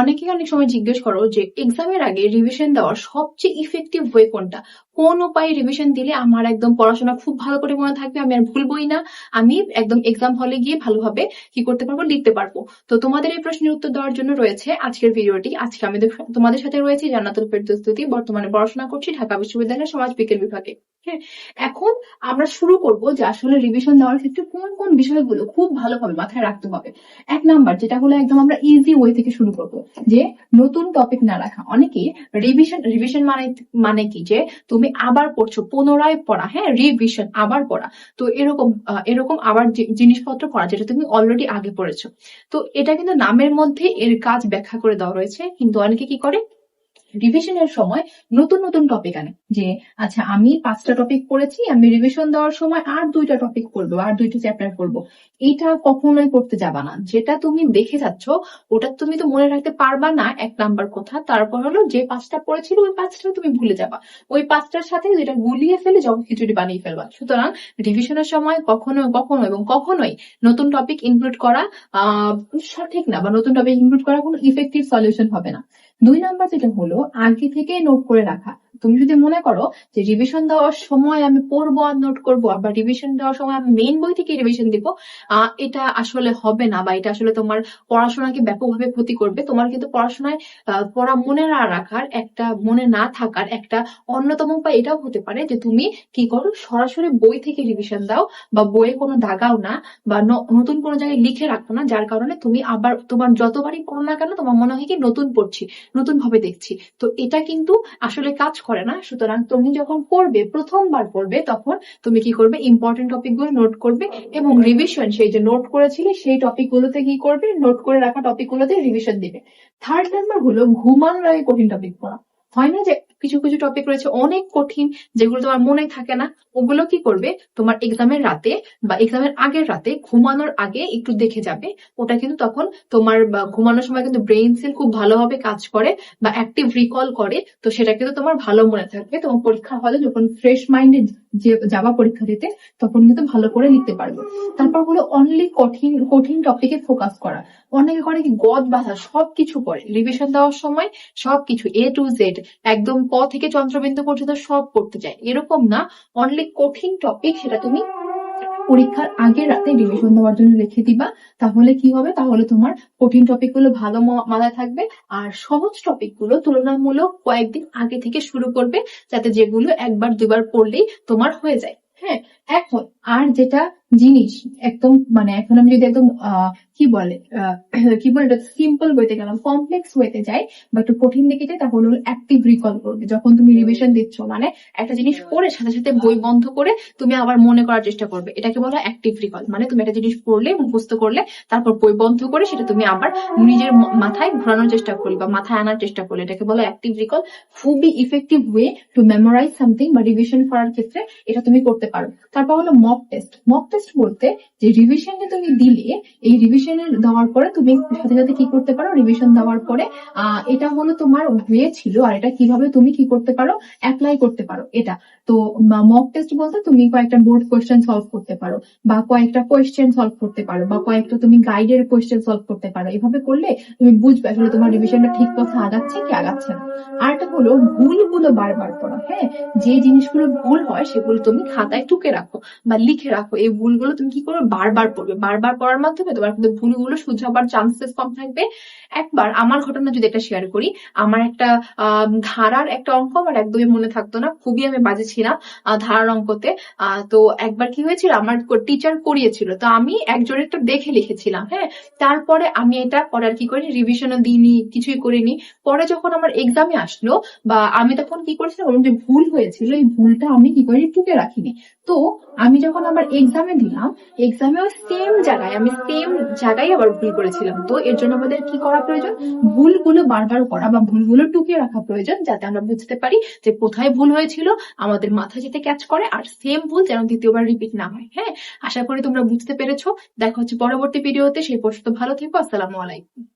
অনেকেই অনেক সময় জিজ্ঞেস করো যে এক্সামের আগে রিভিশন দেওয়ার সবচেয়ে ইফেক্টিভ ওয়ে কোনটা? কোন উপায়ে রিভিশন দিলে আমার একদম পড়াশোনা খুব ভালো করে মনে থাকবে, আমি আর ভুলবই না, আমি একদম এক্সাম হলে গিয়ে ভালোভাবে কি করতে পারব, লিখতে পারব? তো তোমাদের এই প্রশ্নের উত্তর দেওয়ার জন্য রয়েছে আজকের ভিডিওটি। আজকে আমি তোমাদের সাথে রয়েছে, জান্নাতুল ফেরদৌস্তুতি বর্তমানে পড়াশোনা করছি ঢাকা বিশ্ববিদ্যালয়ের সমাজ বিজ্ঞান বিভাগে। হ্যাঁ এখন আমরা শুরু করব যে আসলে রিভিশন দেওয়ার ক্ষেত্রে কোন কোন বিষয়গুলো খুব ভালোভাবে মাথায় রাখতে হবে। এক নাম্বার, যেটা হলো একদম আমরা ইজি ওয়ে থেকে শুরু করব। যে নতুন টপিক না রাখা। অনেকে রিভিশন রিভিশন মানে মানে কি যে তুমি আবার পড়ছো, পুনরায় পড়া। হ্যাঁ রিভিশন আবার পড়া। তো এরকম এরকম আবার জিনিসপত্র পড়া যেটা তুমি অলরেডি আগে পড়েছো। তো এটা কিন্তু নামের মধ্যে এর কাজ ব্যাখ্যা করে দেওয়া রয়েছে। কিন্তু অনেকে কি করে? রিভিশনের সময় নতুন নতুন টপিক আনে। যে আচ্ছা আমি পাঁচটা টপিক পড়েছি, আমি রিভিশন দেওয়ার সময় আর দুইটা টপিক পড়ব, আর দুইটা চ্যাপ্টার পড়ব। এটা কখনোই করতে যাবা না। যেটা তুমি দেখে যাচ্ছ, ওটা তুমি তো মনে রাখতে পারবা না, এক নাম্বার কথা। তারপর হলো, যে পাঁচটা পড়েছিল, ওই পাঁচটা তুমি ভুলে যাবা। ওই পাঁচটার সাথে যেটা গুলিয়ে ফেলে জব খিচুড়ি বানিয়ে ফেলবা। সুতরাং রিভিশনের সময় কখনো কখনো এবং কখনোই নতুন টপিক ইনক্লুড করা সঠিক না বা নতুন টপিক ইনক্লুড করা কোনো ইফেক্টিভ সলিউশন হবে না। দুই নাম্বার যেটা হলো আগে থেকে নোট করে রাখা। তুমি যদি মনে করো যে রিভিশন দেওয়ার সময় আমি পড়ব আর নোট করব, আবার রিভিশন দেওয়ার সময় আমি মেইন বই থেকে রিভিশন দিব এটা আসলে হবে না বা এটা আসলে তোমার পড়াশোনাকে ব্যাপকভাবে ক্ষতি করবে। তোমার কিন্তু পড়াশোনায় পড়া মনে না রাখার একটা, মনে না থাকার একটা অন্যতম উপায় এটাও হতে পারে যে তুমি কি করো, সরাসরি বই থেকে রিভিশন দাও বা বইয়ে কোনো দাগাও না বা নতুন কোনো জায়গায় লিখে রাখো না, যার কারণে তুমি আবার তোমার যতবারই করো না কেন তোমার মনে হয় কি নতুন পড়ছি নতুন ভাবে দেখছি। তো এটা কিন্তু আসলে কাজ করে না। সুতরাং তুমি যখন পড়বে, প্রথমবার পড়বে, তখন তুমি কি করবে? ইম্পর্টেন্ট টপিকগুলো নোট করবে এবং রিভিশন সেই যে নোট করেছিলে, সেই টপিক গুলোতে কি করবে? নোট করে রাখা টপিক গুলোতে রিভিশন দিবে। থার্ড নাম্বার হলো ঘুমানোর আগে কঠিন টপিক পড়া। হয় না যে কিছু কিছু টপিক রয়েছে অনেক কঠিন, যেগুলো তোমার মনে থাকে না, ওগুলো কি করবে? তোমার এক্সামের রাতে বা এক্সামের আগের রাতে ঘুমানোর আগে একটু দেখে যাবে। ওটা কিন্তু তখন তোমার ঘুমানোর সময় কিন্তু ব্রেইন সেল খুব ভালোভাবে কাজ করে বা অ্যাক্টিভ রিকল করে, তো সেটা কিন্তু তোমার ভালো মনে থাকবে। তোমার পরীক্ষা হলে যখন ফ্রেশ মাইন্ডে যাবা পরীক্ষা দিতে, তখন কিন্তু ভালো করে লিখতে পারবে। তারপর হলো অনলি কঠিন কঠিন টপিকে ফোকাস করা। অনেকে করে কি গদ বাধা, সবকিছু করে। রিভিশন দেওয়ার সময় সবকিছু এ টু জেড একদম থেকে চন্দ্রবিন্দু পর্যন্ত সব পড়তে চায়। এরকম না অনলি কঠিন টপিক সেটা তুমি পরীক্ষার আগের রাতে রিভিশন দেওয়ার জন্য রেখে দিবা। তাহলে কি হবে? তাহলে তোমার কঠিন টপিকগুলো ভালো মাথায় থাকবে। আর সহজ টপিকগুলো তুলনামূলক কয়েকদিন আগে থেকে শুরু করবে, যাতে যেগুলো একবার দুবার পড়লেই তোমার হয়ে যায়। হ্যাঁ এখন আর যেটা জিনিস একদম মানে এখন আমি যদি একদম কি বলে কি বলে সিম্পল বইতে গেলাম কমপ্লেক্স ওয়েতে যাই বা একটু কঠিন দিকে যাই তাহলে হলো অ্যাক্টিভ রিকল করবে। যখন তুমি রিভিশন দিচ্ছ মানে একটা জিনিস পড়ে সাথে সাথে বই বন্ধ করে তুমি আবার মনে করার চেষ্টা করবে। এটাকে বলা অ্যাক্টিভ রিকল মানে তুমি একটা জিনিস পড়লে মুখস্থ করলে তারপর বই বন্ধ করে সেটা তুমি আবার নিজের মাথায় ঘোরানোর চেষ্টা করলে বা মাথায় আনার চেষ্টা করলে। এটাকে বলা অ্যাক্টিভ রিকল খুবই effective way to memorize something বা রিভিশন করার ক্ষেত্রে এটা তুমি করতে পারো। তারপর হলো মক টেস্ট মক টেস্ট বলতে যে রিভিশনে তুমি দিলে, এই রিভিশনের দেওয়ার পরে তুমি সাথে সাথে কি করতে পারো? রিভিশন দেওয়ার পরে এটা হলো তোমার ওয়ে ছিল আর এটা কীভাবে তুমি কি করতে পারো? অ্যাপ্লাই করতে পারো এটা। তো মক টেস্ট বলতে তুমি কয়েকটা বোর্ড কোয়েশ্চেন সলভ করতে পারো বা কয়েকটা কোয়েশ্চেন সলভ করতে পারো বা কয়েকটা তুমি গাইডের কোয়েশ্চেন সলভ করতে পারো। এভাবে করলে তুমি বুঝবে আসলে তোমার রিভিশনটা ঠিক পথে আগাচ্ছে কি আগাচ্ছে না। আর একটা হলো ভুলগুলো বারবার পড়া হ্যাঁ? যে জিনিসগুলো ভুল হয় সেগুলো তুমি খাতায় টুকে রাখো বা লিখে রাখো। এই ভুলগুলো তুমি কি করবে? বারবার পড়বে। বারবার পড়ার মাধ্যমে তোমার কিন্তু ভুলগুলো শুধরাবার চান্সেস কম থাকবে। একবার আমার ঘটনা যদি একটা শেয়ার করি, আমার একটা ধারার একটা অঙ্ক আমার একদমই মনে থাকতো না। খুবই আমি বাজে ছিলাম ধারার অঙ্কতে। তো একবার কি হয়েছিল? আমার টিচার করিয়েছিল। তো আমি একজনের একটু দেখে লিখেছিলাম হ্যাঁ? তারপরে আমি এটা পরে আর কি করি রিভিশনও দিইনি, কিছুই করিনি। পরে যখন আমার এক্সামে আসলো বা আমি তখন কি করেছিলাম? যে ভুল হয়েছিল, এই ভুলটা আমি কি করি টুকে রাখিনি। তো আমি যখন আমার এক্সামে দিলাম এক্সামেও সেম জায়গায়, আমি সেম জায়গায় আবার ভুল করেছিলাম। তো এর জন্য আমাদের কি করা প্রয়োজন? ভুলগুলো বারবার করা বা ভুলগুলো টুকিয়ে রাখা প্রয়োজন যাতে আমরা বুঝতে পারি যে কোথায় ভুল হয়েছিল, আমাদের মাথা যেতে ক্যাচ করে আর সেম ভুল যেন দ্বিতীয়বার রিপিট না হয় হ্যাঁ? আশা করি তোমরা বুঝতে পেরেছ। দেখা হচ্ছে পরবর্তী ভিডিওতে সেই পর্যন্ত ভালো থেকো, আসসালামু আলাইকুম।